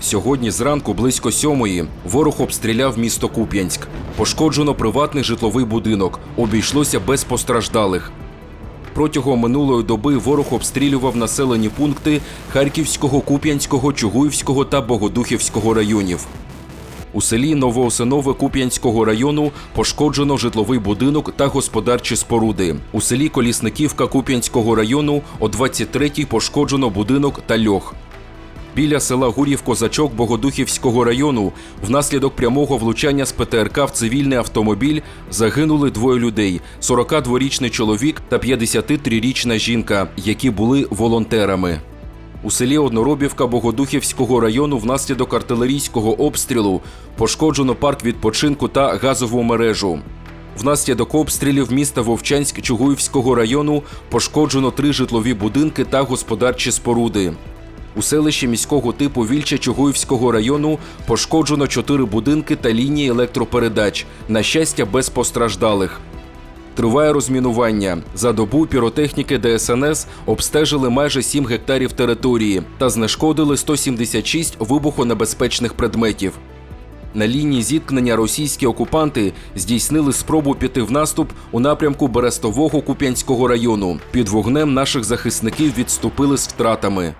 Сьогодні зранку близько сьомої ворог обстріляв місто Куп'янськ. Пошкоджено приватний житловий будинок. Обійшлося без постраждалих. Протягом минулої доби ворог обстрілював населені пункти Харківського, Куп'янського, Чугуївського та Богодухівського районів. У селі Новоосинове Куп'янського району пошкоджено житловий будинок та господарчі споруди. У селі Колісниківка Куп'янського району о 23-й пошкоджено будинок та льох. Біля села Гурів-Козачок Богодухівського району внаслідок прямого влучання з ПТРК в цивільний автомобіль загинули двоє людей: 42-річний чоловік та 53-річна жінка, які були волонтерами. У селі Одноробівка Богодухівського району внаслідок артилерійського обстрілу пошкоджено парк відпочинку та газову мережу. Внаслідок обстрілів міста Вовчанськ Чугуївського району пошкоджено три житлові будинки та господарчі споруди. У селищі міського типу Вільча Чугуївського району пошкоджено чотири будинки та лінії електропередач. На щастя, без постраждалих. Триває розмінування. За добу піротехніки ДСНС обстежили майже 7 гектарів території та знешкодили 176 вибухонебезпечних предметів. На лінії зіткнення російські окупанти здійснили спробу піти в наступ у напрямку Берестового Куп'янського району. Під вогнем наших захисників відступили з втратами.